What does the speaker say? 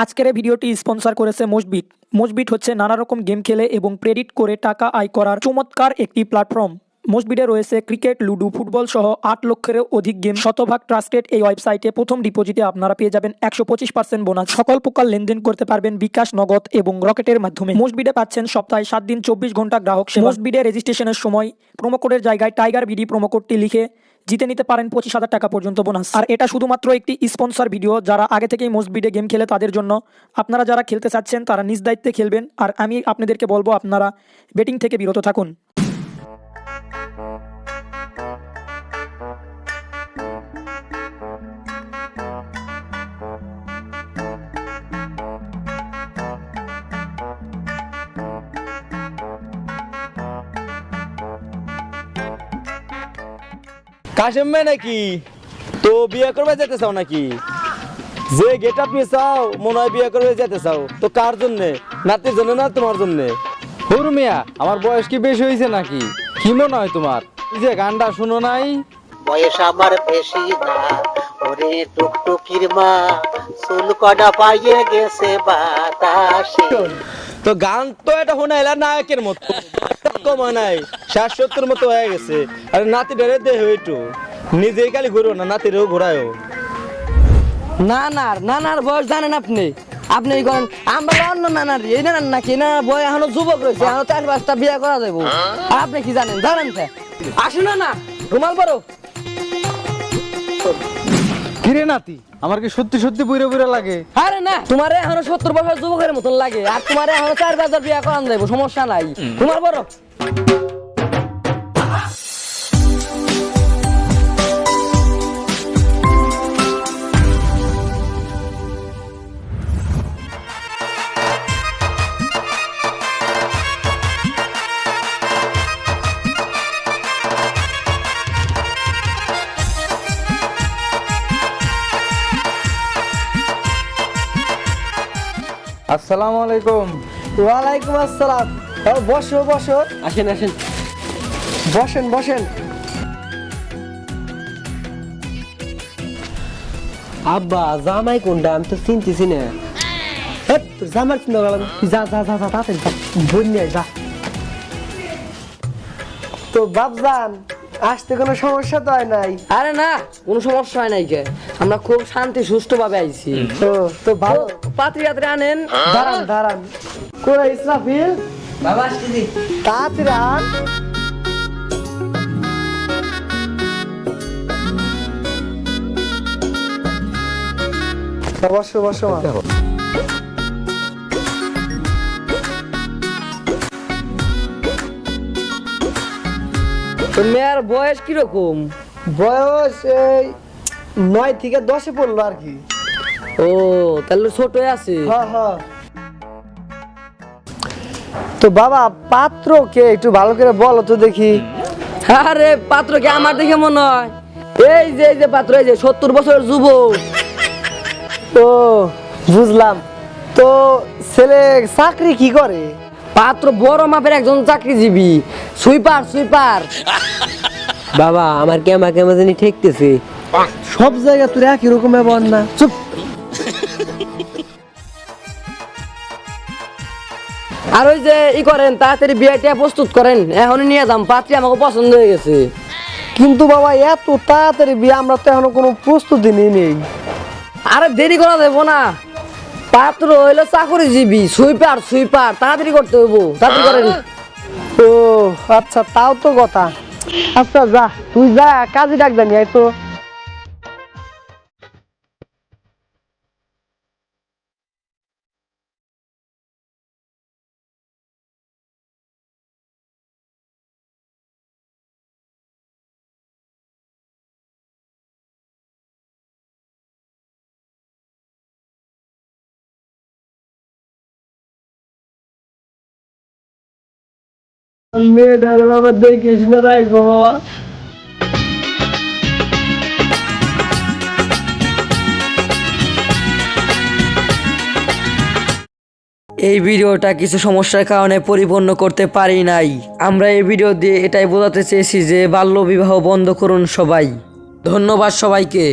আজকের ভিডিওটি স্পন্সর করেছে মোজবিট। মোজবিট হচ্ছে নানা রকম গেম খেলে এবং ক্রেডিট করে টাকা আয় করার চমৎকার একটি প্ল্যাটফর্ম। মোজবিটে রয়েছে ক্রিকেট, লুডো, ফুটবল সহ আট লক্ষেরও অধিক গেম। শতভাগ ট্রাস্টেড এই ওয়েবসাইটে প্রথম ডিপোজিটে আপনারা পেয়ে যাবেন একশো পঁচিশ পার্সেন্ট বোনাস। সকল প্রকার লেনদেন করতে পারবেন বিকাশ, নগদ এবং রকেটের মাধ্যমে। মোজবিটে পাচ্ছেন সপ্তাহে সাত দিন চব্বিশ ঘণ্টা গ্রাহক মোজবিটে রেজিস্ট্রেশনের সময় প্রোমোকোডের জায়গায় টাইগার বিডি প্রোমোকোডটি লিখে জিতে নিতে পারেন পঁচিশ হাজার টাকা পর্যন্ত বোনাস। আর এটা শুধুমাত্র একটি স্পন্সর ভিডিও, যারা আগে থেকেই মোস্ট বিডে গেম খেলে তাদের জন্য। আপনারা যারা খেলতে চাচ্ছেন, তারা নিজ দায়িত্বে খেলবেন। আর আমি আপনাদেরকে বলব, আপনারা বেটিং থেকে বিরত থাকুন। কাশেম ভাই নাকি? তো বিয়ে করবে যেতে চাও নাকি? যে গেট আপ নিয়ে চাও মনে হয় বিয়ে করবে যেতে চাও। তো কার জন্যে? নাতির জন্য না তোমার জন্যে? হুর মিয়া আমার বয়স কি বেশি হয়েছে নাকি? কি মনে হয় তোমার? এই যে গানটা শুনো নাই। বয়স আমার বেশি না। ওরে টুকটুকির মা চুল কটা পাইয়ে গেছে বাতাসে। তো গান তো এটা শোনাইলা নায়কের মতো। কমা নাই। ষাট সত্তর মতো হয়ে গেছে। আরে নাতি ডরে দেহ একটু। নিজেই খালি ঘুরো না নাতিরেও ঘোরায়ও। না নানার বয়স জানেন আপনি? আপনি এই করেন আমরা অন্য নানার এই নানার নাকি? না বয় এখনও যুবক রয়েছে এখনও চার পাঁচটা বিয়ে করা যাব আর আপনি কি জানেন? জানেন স্যার আসুন না না রুমাল বড় কিরে নাতি আমার কি সত্যি সত্যি বুড়ে বুড়ে লাগে? আরে না তোমার এখনও সত্তর বছর যুবকের মতন লাগে আর তোমার এখনও চার পাঁচটা বিয়ে করান যাব সমস্যা নাই। রুমাল বড় আসসালামু আলাইকুম। ওয়ালাইকুম আসসালাম। বসো বসো। আসেন আসেন। বসেন বসেন। আব্বা জামাই কোনটা? আমি তো চিনতেছি না। জামাই চিন্তা করলাম যা যা যা যা তাড়াতাড়ি যা। বোন নিয়ে আয়, যা। তো বাবজান আসতে কোনো সমস্যা তো হয় নাই? আরে না কোনো সমস্যা হয় নাই কে? আমরা খুব শান্তি সুষ্ঠ ভাবে আইছি তো তো ভালো। পাত্রী পাত্রী আনেন। দাঁড়ান দাঁড়ান। কোরা ইসরাফিল? বাবা আসতেছি তাড়াতাড়ি আন। বসো বসো মেয়ের বয়স কীরকম? বয়স এই নয় থেকে দশে পড়ল আর কি। ও তাহলে ছোট আছে। হ্যাঁ হ্যাঁ তো বাবা পাত্র কে একটু ভালো করে বলো তো দেখি। আরে পাত্র কে আমার দেখে মনে হয়। এই যে এই যে পাত্র এই যে সত্তর বছরের যুবক। ও বুঝলাম। তো ছেলে চাকরি কি করে? পাত্র বড় মাপের একজন চাকরিজীবী। Sweeper sweeper. বাবা আমার কেমা কেমা জানি ঠেকতেছে। সব জায়গা তোর একই রকম ব্যবহার না। চুপ। আর ওই যে ই করেন তাড়াতাড়ি বিয়েটা প্রস্তুত করেন। এখন নিয়ে যাম পাত্রী আমাকে পছন্দ হয়ে গেছে। কিন্তু বাবা এত তাড়াতাড়ি বিয়ে আমরা তো এখনও কোনো প্রস্তুতি নিই নেই। আরে দেরি করা দেবো না। পাত্র হইল চাকরিজীবী, সুইপার সুইপার, তাড়াতাড়ি করতে হইব, তাড়াতাড়ি করেন। ও আচ্ছা তাও তো কথা। আচ্ছা যা, তুই যা, কাজে ডাক জানি তো। মেয়েটার বাবা দেখিস না রাখব বাবা। এই ভিডিওটা কিছু সমস্যার কারণে পরিপূর্ণ করতে পারি নাই। আমরা এই ভিডিও দিয়ে এটাই বোঝাতে চেয়েছি যে বাল্য বিবাহ বন্ধ করুন সবাই। ধন্যবাদ সবাইকে।